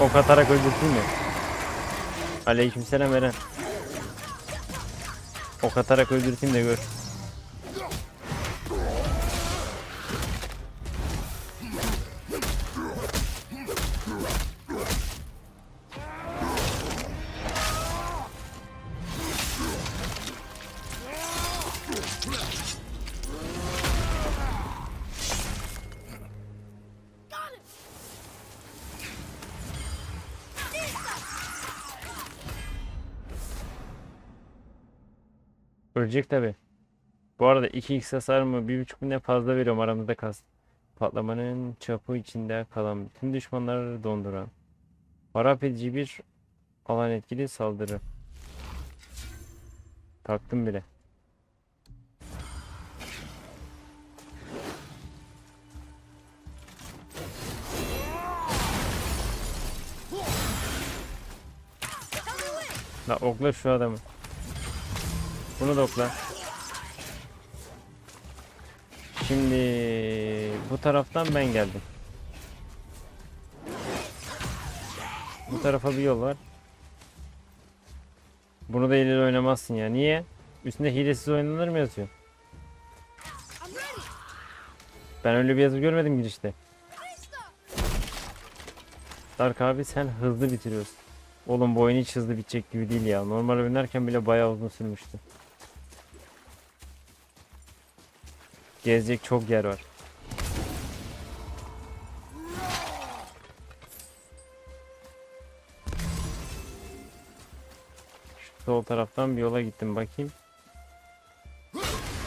Ok atarak öldürteyim mi? Aleykümselam Eren. Ok atarak öldürteyim de gör. Ölecek tabi. Bu arada 2x hasar mı 1.5 mi ne fazla veriyorum aramızda kalsın. Patlamanın çapı içinde kalan bütün düşmanları donduran. Harap edici bir alan etkili saldırı. Taktım bile. La okla şu adamı. Bunu da okla. Şimdi bu taraftan ben geldim. Bu tarafa bir yol var. Bunu da ileri oynamazsın ya. Niye? Üstünde hilesiz oynanır mı yazıyor? Ben öyle bir yazı görmedim girişte. Dark abi sen hızlı bitiriyorsun. Oğlum bu oyun hiç hızlı bitecek gibi değil ya. Normal oynarken bile bayağı uzun sürmüştü. Gezecek çok yer var. Şu sol taraftan bir yola gittim bakayım.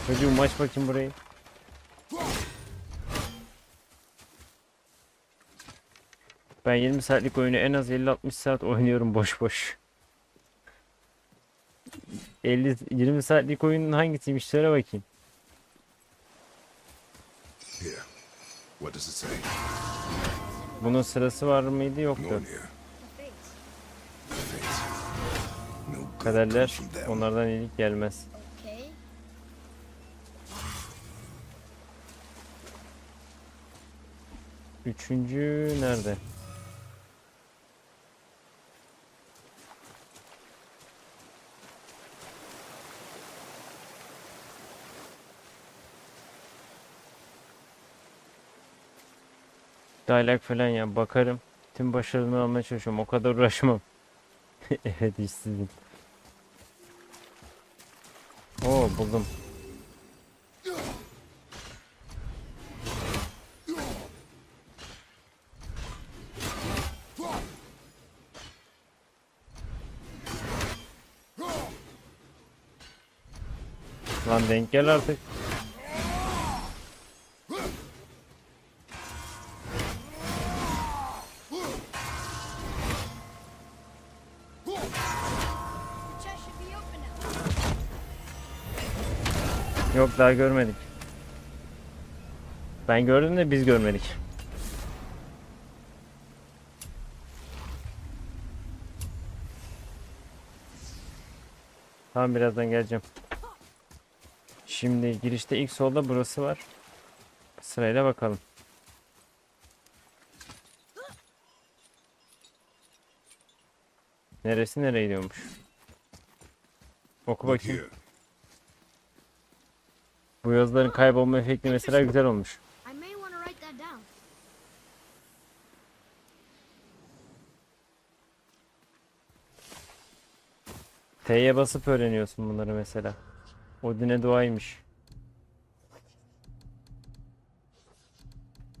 Çocuğum aç bakayım burayı. Ben 20 saatlik oyunu en az 50-60 saat oynuyorum boş boş. 50 20 saatlik oyunun hangisiymiş söyle bakayım. What does it say? Bunun sırası var mıydı yoktu. Kaderler onlardan iyilik gelmez. Okay. Üçüncü nerede? Dialog falan ya bakarım. Tüm başarılarını almaya çalışıyorum. O kadar uğraşmam. evet işsizim. Oo buldum. Lan denk gel artık. Yok daha görmedik. Ben gördüm de biz görmedik. Tamam birazdan geleceğim. Şimdi girişte ilk solda burası var. Sırayla bakalım. Neresi nereye gidiyormuş? Oku bakayım. Bu yazıların kaybolma efekti mesela güzel olmuş. T'ye basıp öğreniyorsun bunları mesela. Odin'e duaymış.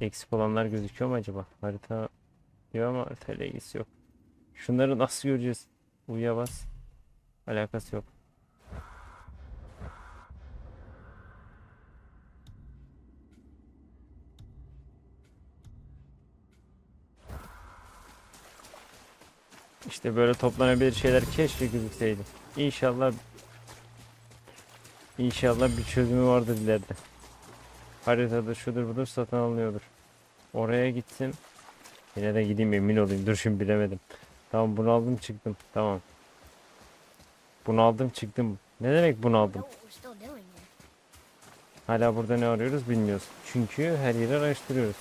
Eksik olanlar gözüküyor mu acaba? Harita diyor ama haritayla ilgisi yok. Şunları nasıl göreceğiz? Uya bas. Alakası yok. İşte böyle toplanabilir şeyler keşke gözükseydi. İnşallah İnşallah bir çözümü vardır ileride. Haritada şudur budur satın alınıyordur. Oraya gittim. Yine de gideyim emin olayım. Dur şimdi bilemedim. Tamam bunu aldım çıktım. Tamam. Bunu aldım çıktım. Ne demek bunu aldım? Hala burada ne arıyoruz bilmiyoruz. Çünkü her yeri araştırıyoruz.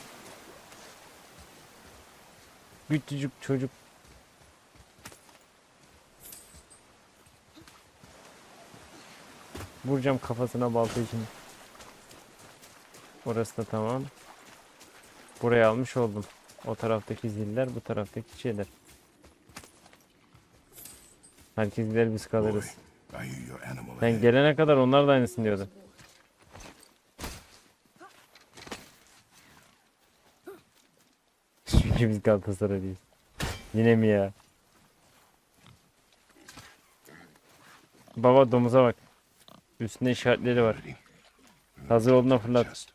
Küçücük çocuk Vuracağım kafasına baltayı şimdi. Orası da tamam. Buraya almış oldum. O taraftaki ziller, bu taraftaki şeyler. Herkes gider biz kalırız. Sen gelene kadar onlar da aynısını diyordu. Çünkü biz Galatasaraylıyız. Yine mi ya? Baba domuza bak. Üstünde işaretleri var. Ready? Hazır olduğuna fırlat.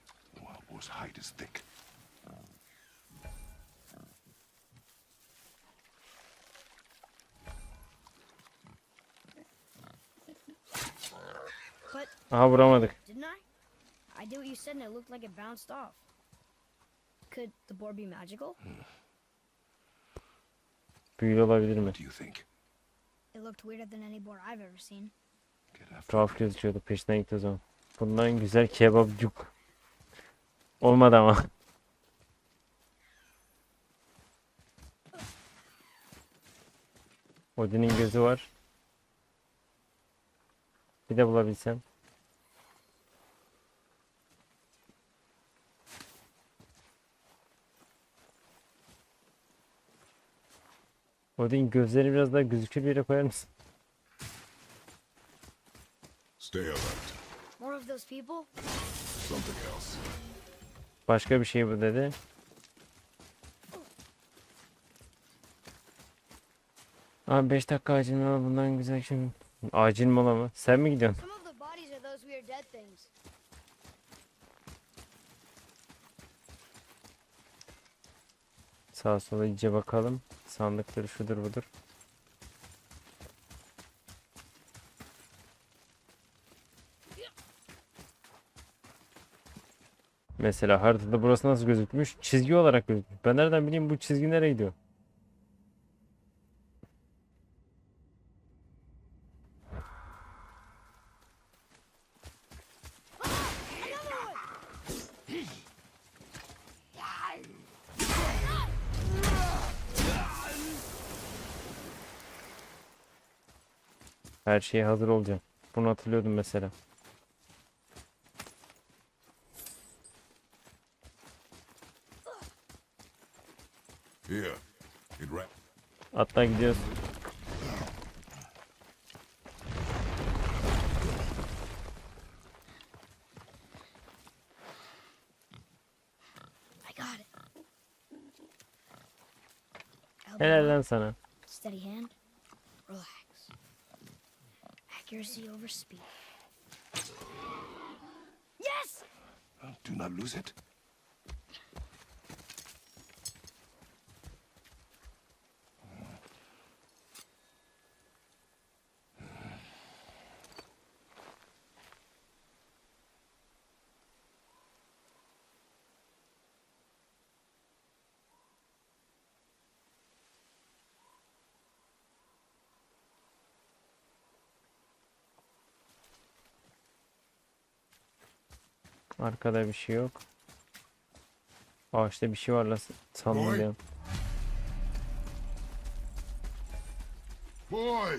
Aha vuramadık. didn't I? I did what you said and it looked like it bounced off. Could the board be magical? Büyülü olabilir mi? What do you think? It looked weirder than any board I've ever seen. Tuhaf gözüküyordu. Peşinden gitti zaman. Bundan güzel kebapcuk. Olmadı ama. Odin'in gözü var. Bir de bulabilsem. Odin gözleri biraz daha gözükür bir yere koyar mısın? Stay alert. More of those people? Something else. Başka bir şey bu dedi. Abi 5 dakika acil mola bundan güzel şimdi. Acil mola mı? Sen mi gidiyorsun? Some of the bodies are those weird dead things. Sağa sola iyice bakalım. Sandıkları şudur budur. Mesela haritada burası nasıl gözükmüş? Çizgi olarak gözükmüş. Ben nereden bileyim bu çizgi nereye gidiyor? Her şeye hazır olacağım. Bunu hatırlıyordum mesela. Hatta gidiyoruz. I got it. Elbow Helal up, lan sana. steady hand, relax. Accuracy over speed. Yes! Do not lose it. Arkada bir şey yok. Ağaçta bir şey var lan sandım Oy. ya. Boy,